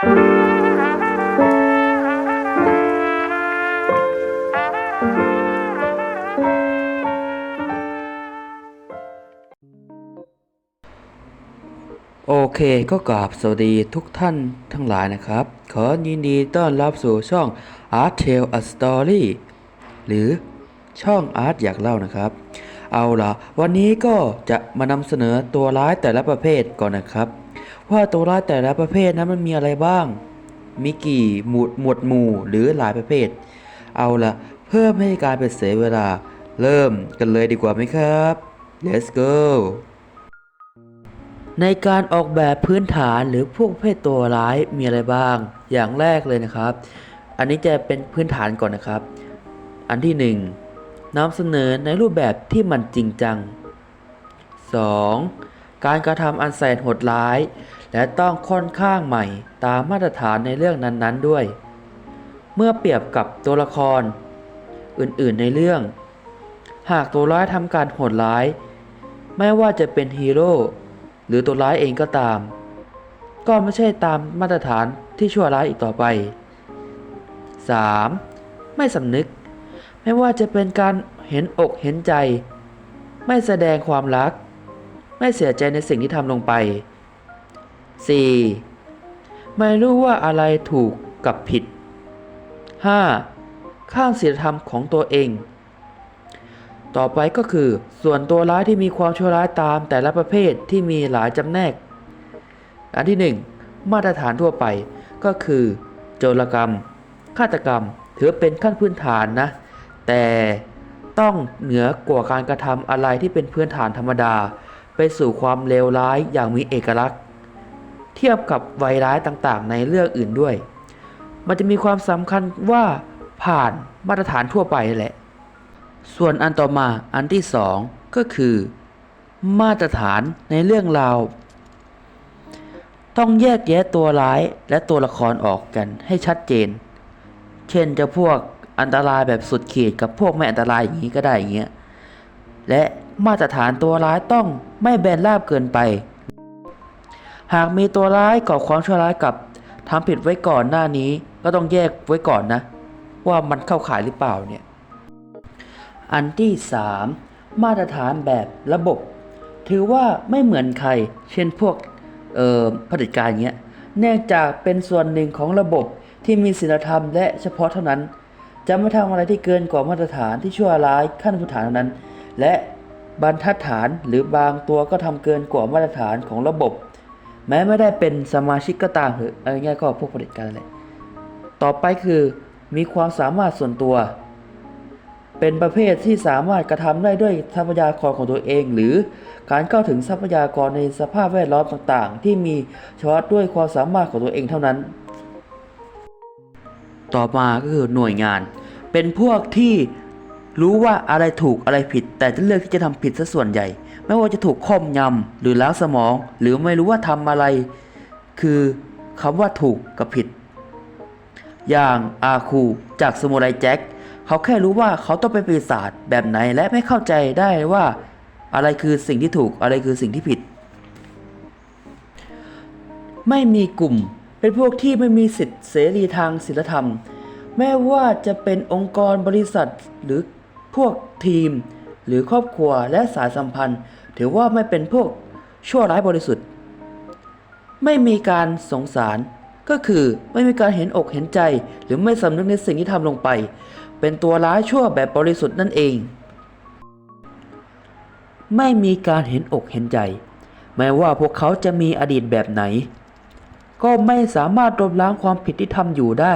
โอเคก็กราบสวัสดีทุกท่านทั้งหลายนะครับ ขอยินดีต้อนรับสู่ช่อง Art Tale a Story หรือช่อง Art อยากเล่านะครับ เอาล่ะ วันนี้ก็จะมานำเสนอตัวร้ายแต่ละประเภทก่อนนะครับ ว่าตัวร้ายแต่ละประเภทนั้นมันมีอะไรบ้าง มีกี่หมวดหมวดหมู่หรือหลายประเภท เอาละเพื่อไม่ให้การเป็นเสียเวลา เริ่มกันเลยดีกว่าไหมครับ let's go ในการออกแบบพื้นฐานหรือพวกประเภทตัวร้ายมีอะไรบ้าง อย่างแรกเลยนะครับ อันนี้จะเป็นพื้นฐานก่อนนะครับ อันที่หนึ่งนำเสนอในรูปแบบที่มันจริงจัง 2. การกระทำอันแสนโหดร้าย และต้องค่อนข้างใหม่ตามมาตรฐานในเรื่องนั้นๆด้วย เมื่อเปรียบกับตัวละคร อื่นๆในเรื่อง หากตัวร้ายทำการโหดร้าย ไม่ว่าจะเป็นฮีโร่หรือตัวร้ายเองก็ตาม ก็ไม่ใช่ตามมาตรฐานที่ชั่วร้ายอีกต่อไป 3. ไม่สำนึก ไม่ว่าจะเป็นการเห็นอกเห็นใจ ไม่แสดงความรัก ไม่เสียใจในสิ่งที่ทำลงไป 4. ไม่รู้ว่าอะไรถูกกับผิด 5. ข้างศีลธรรมของตัวเอง ต่อไปก็คือ ส่วนตัวร้ายที่มีความชั่วร้ายตามแต่ละประเภทที่มีหลายจำแนก อันที่ 1 มาตรฐานทั่วไปก็คือ โจรกรรม ฆาตกรรมถือเป็นขั้นพื้นฐานนะ แต่ต้องเหนือกว่าการกระทำอะไรที่เป็นพื้นฐานธรรมดา ไปสู่ความเลวร้ายอย่างมีเอกลักษณ์ เทียบกับไวร้ายต่างๆ ในเรื่องอื่นด้วย มันจะมีความสำคัญว่าผ่านมาตรฐานทั่วไปแหละ ส่วนอันต่อมาอันที่สองก็คือ มาตรฐานในเรื่องราว ต้องแยกแยะตัวร้ายและตัวละครออกกันให้ชัดเจน เช่นจะพวกอันตรายแบบสุดขีดกับพวกไม่อันตรายอย่างนี้ก็ได้อย่างเงี้ยและมาตรฐานตัวร้ายต้อง ไม่แบนราบเกินไป หากมีตัวร้ายก่อความชั่วร้ายกับทำผิดไว้ก่อนหน้านี้ก็ต้องแยกไว้ก่อนนะ ว่ามันเข้าข่ายหรือเปล่าเนี่ยอันที่ 3 มาตรฐานแบบระบบ ถือว่าไม่เหมือนใคร เช่นพวกเอ่อผด็จการเงี้ยเนื่องจากเป็นส่วนหนึ่งของระบบที่มีศีลธรรมและเฉพาะเท่านั้น จะไม่ทำอะไรที่เกินกว่ามาตรฐานที่ชั่วร้ายขั้นพื้นฐานเท่านั้น และ บรรทัดฐานหรือบางตัวก็ทำเกินกว่ามาตรฐานของระบบ แม้ไม่ได้เป็นสมาชิกก็ตามเถอะเอง่ายๆก็พวกผด็จการนั่นแหละต่อไปคือมีความสามารถส่วนตัว เป็นประเภทที่สามารถกระทำได้ด้วยทรัพยากรของตัวเอง หรือการเข้าถึงทรัพยากรในสภาพแวดล้อมต่างๆ ที่มีเฉพาะด้วยความสามารถของตัวเองเท่านั้น ต่อมาก็คือหน่วยงาน เป็นพวกที่ รู้ว่าอะไรถูกอะไรผิด แต่จะเลือกที่จะทำผิดซะส่วนใหญ่ ไม่ว่าจะถูกครอบยำหรือล้างสมอง หรือไม่รู้ว่าทำอะไร คือคำว่าถูกกับผิด อย่างอาคูจากสมุไรแจ็คเขาแค่รู้ว่าเขาต้องเป็นปีศาจแบบไหนและไม่เข้าใจได้ว่า อะไรคือสิ่งที่ถูกอะไรคือสิ่งที่ผิด ไม่มีกลุ่ม เป็นพวกที่ไม่มีสิทธิเสรีทางศีลธรรมแม้ว่าจะเป็นองค์กรบริษัทหรือ พวกทีม หรือครอบครัวและสายสัมพันธ์ ถือว่าไม่เป็นพวกชั่วร้ายบริสุทธิ์ ไม่มีการสงสารก็คือไม่มีการเห็นอกเห็นใจ หรือไม่สำนึกในสิ่งที่ทำลงไป เป็นตัวร้ายชั่วแบบบริสุทธิ์นั่นเอง ไม่มีการเห็นอกเห็นใจ แม้ว่าพวกเขาจะมีอดีตแบบไหน ก็ไม่สามารถลบล้างความผิดที่ทำอยู่ได้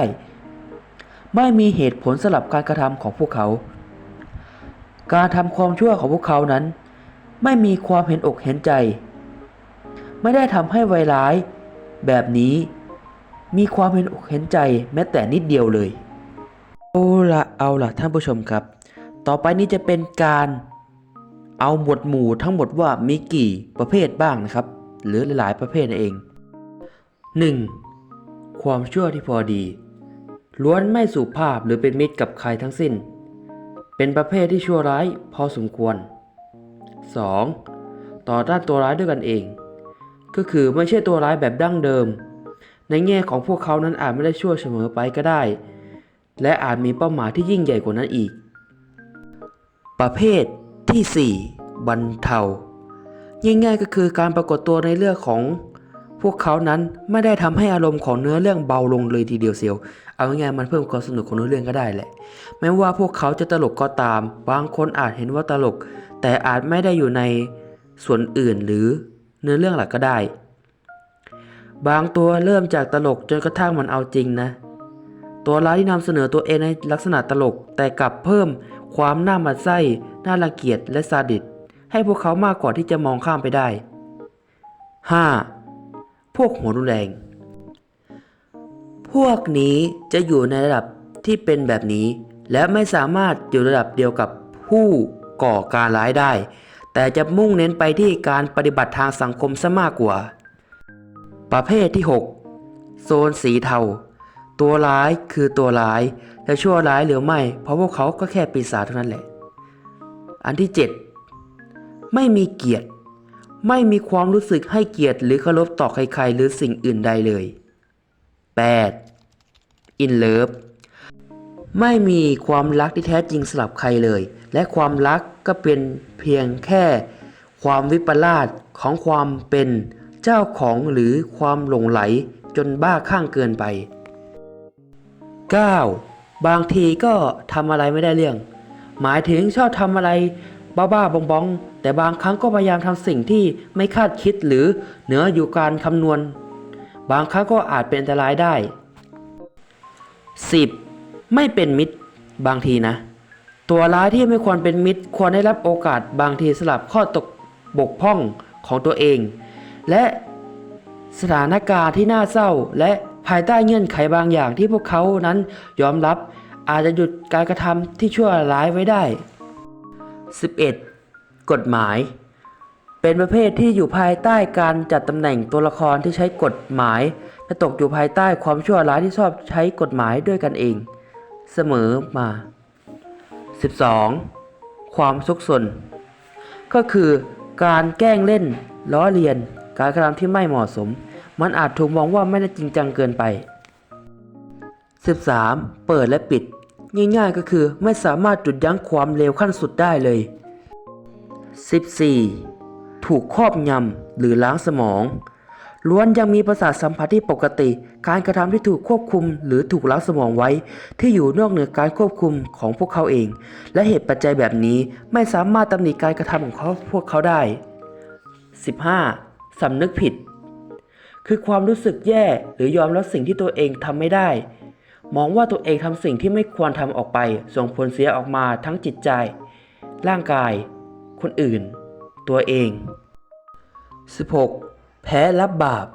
ไม่มีเหตุผลสลับการกระทำของพวกเขา การทำความชั่วของพวกเขานั้น ไม่มีความเห็นอกเห็นใจ ไม่ได้ทำให้ไวร้าย แบบนี้ มีความเห็นอกเห็นใจแม้แต่นิดเดียวเลยเอาละเอาละท่านผู้ชมครับ ต่อไปนี้จะเป็นการเอาหมวดหมู่ทั้งหมดว่ามีกี่ประเภทบ้างนะครับ หรือหลายๆประเภทนั่นเอง 1. ความชั่วที่พอดี ล้วนไม่สุภาพหรือเป็นมิตรกับใครทั้งสิ้น เป็นประเภทที่ชั่วร้ายพอสมควร 2. ต่อต้านตัวร้ายด้วยกันเอง ก็คือไม่ใช่ตัวร้ายแบบดั้งเดิม ในแง่ของพวกเขานั้นอาจไม่ได้ชั่วเสมอไปก็ได้ และอาจมีเป้าหมายที่ยิ่งใหญ่กว่านั้นอีก ประเภทที่ 4บรรเทาง่ายๆก็คือการปรากฏตัวในเรื่องของ พวกเขานั้นไม่ได้ทำให้อารมณ์ของเนื้อเรื่องเบาลงเลยทีเดียวเสียว เอาง่ายๆมันเพิ่มความสนุกของเนื้อเรื่องก็ได้แหละ แม้ว่าพวกเขาจะตลกก็ตาม บางคนอาจเห็นว่าตลก แต่อาจไม่ได้อยู่ในส่วนอื่นหรือเนื้อเรื่องหลักก็ได้ บางตัวเริ่มจากตลกจนกระทั่งมันเอาจริงนะ ตัวร้ายที่นำเสนอตัวเองในลักษณะตลก แต่กลับเพิ่มความน่ามันไส้ น่ารังเกียจและซาดิสให้พวกเขามากกว่าที่จะมองข้ามไปได้ 5. พวกหัวรุนแรง พวกนี้จะอยู่ในระดับที่เป็นแบบนี้ และไม่สามารถอยู่ระดับเดียวกับผู้ก่อการร้ายได้ แต่จะมุ่งเน้นไปที่การปฏิบัติทางสังคมซะมากกว่า ประเภทที่ 6 โซนสีเทา ตัวร้ายคือตัวร้ายจะชั่วร้ายหรือไม่ เพราะพวกเขาก็แค่ปีศาจเท่านั้นแหละ อันที่ 7 ไม่มีเกียรติ ไม่มีความรู้สึกให้เกียรติหรือเคารพต่อใครๆ หรือสิ่งอื่นใดเลย 8. In Love ไม่มีความรักที่แท้จริงสำหรับใครเลย และความรักก็เป็นเพียงแค่ ความวิปลาสของความเป็นเจ้าของหรือความหลงไหลจนบ้าคลั่งเกินไป 9. บางทีก็ทำอะไรไม่ได้เรื่อง หมายถึงชอบทำอะไร บ้าๆบองๆ แต่บางครั้งก็พยายามทำสิ่งที่ไม่คาดคิดหรือเหนืออยู่การคำนวณ บางครั้งก็อาจเป็นอันตรายได้ 10. ไม่เป็นมิตรบางทีนะ ตัวร้ายที่ไม่ควรเป็นมิตร ควรได้รับโอกาสบางทีสลับข้อตกบกพร่องของตัวเอง และสถานการณ์ที่น่าเศร้า และภายใต้เงื่อนไขบางอย่างที่พวกเขานั้นยอมรับอาจจะหยุดการกระทำที่ชั่วร้ายไว้ได้ 11. กฎหมาย เป็นประเภทที่อยู่ภายใต้การจัดตำแหน่งตัวละครที่ใช้กฎหมายจะตกอยู่ภายใต้ความชั่วร้ายที่ชอบใช้กฎหมายด้วยกันเอง เสมอมา 12. ความซุกซนก็คือการแกล้งเล่น ล้อเลียน การกระทำที่ไม่เหมาะสม มันอาจถูกมองว่าไม่ได้จริงจังเกินไป 13. เปิดและปิด ง่ายๆก็คือไม่สามารถจุดยั้งความเลวขั้นสุดได้เลย 14. ถูกครอบงำหรือล้างสมอง ล้วนยังมีประสาทสัมผัสที่ปกติ การกระทำที่ถูกควบคุม หรือถูกล้างสมองไว้ ที่อยู่นอกเหนือการควบคุมของพวกเขาเอง และเหตุปัจจัยแบบนี้ไม่สามารถตำหนิการกระทำของเขาพวกเขาได้ 15. สำนึกผิด คือความรู้สึกแย่หรือยอมรับสิ่งที่ตัวเองทำไม่ได้ มองว่าตัวเองทำสิ่งที่ไม่ควรทำออกไป ส่งผลเสียออกมาทั้งจิตใจ ร่างกาย คนอื่น ตัวเอง 16. แพ้รับบาป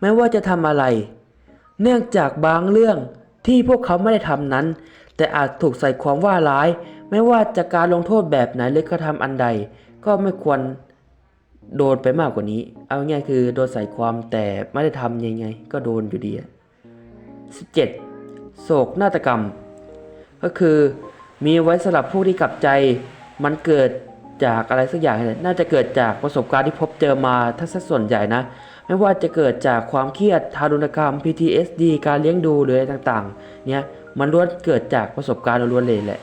ไม่ว่าจะทำอะไร เนื่องจากบางเรื่องที่พวกเขาไม่ได้ทำนั้น แต่อาจถูกใส่ความว่าร้าย ไม่ว่าจะการลงโทษแบบไหนหรือกระทำอันใด ก็ไม่ควรโดนไปมากกว่านี้ เอาง่ายคือโดนใส่ความแต่ไม่ได้ทำยังไง ก็โดนอยู่ดีอะ 17. โศกนาฏกรรม ก็คือมีไว้สำหรับผู้ที่กลับใจ มันเกิดจากอะไรสักอย่างเนี่ยน่าจะเกิดจากประสบการณ์ที่พบเจอมาถ้าสักส่วนใหญ่นะ ไม่ว่าจะเกิดจากความเครียดทารุณกรรม PTSD การเลี้ยงดูหรืออะไรต่างๆ เนี่ยมันล้วนเกิดจากประสบการณ์ล้วนเลยแหละ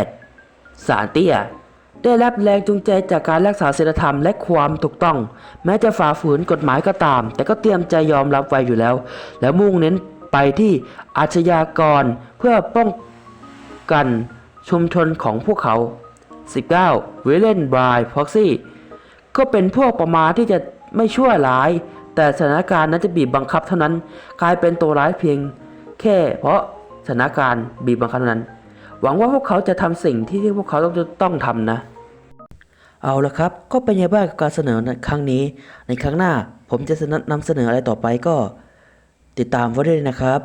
18. สารเตี้ย ได้รับแรงจูงใจจากการรักษาศีลธรรมและความถูกต้อง แม้จะฝ่าฝืนกฎหมายก็ตาม แต่ก็เตรียมใจยอมรับไว้อยู่แล้ว แล้วมุ่งเน้นไปที่อาชญากรเพื่อป้องกันชุมชนของพวกเขา 19. วิเลนบรายพ็อกซี่ก็เป็นพวกประมาที่จะไม่ชั่วร้าย แต่สถานการณ์นั้นจะบีบบังคับเท่านั้น กลายเป็นตัวร้ายเพียง แค่เพราะสถานการณ์บีบบังคับเท่านั้น หวังว่าพวกเขาจะทำสิ่งที่พวกเขาต้องต้องทำนะ เอาละครับ ก็เป็นยังไงบ้างกับการเสนอในครั้งนี้ ในครั้งหน้าผมจะนำเสนออะไรต่อไปก็ ติดตามไว้ด้วยนะครับ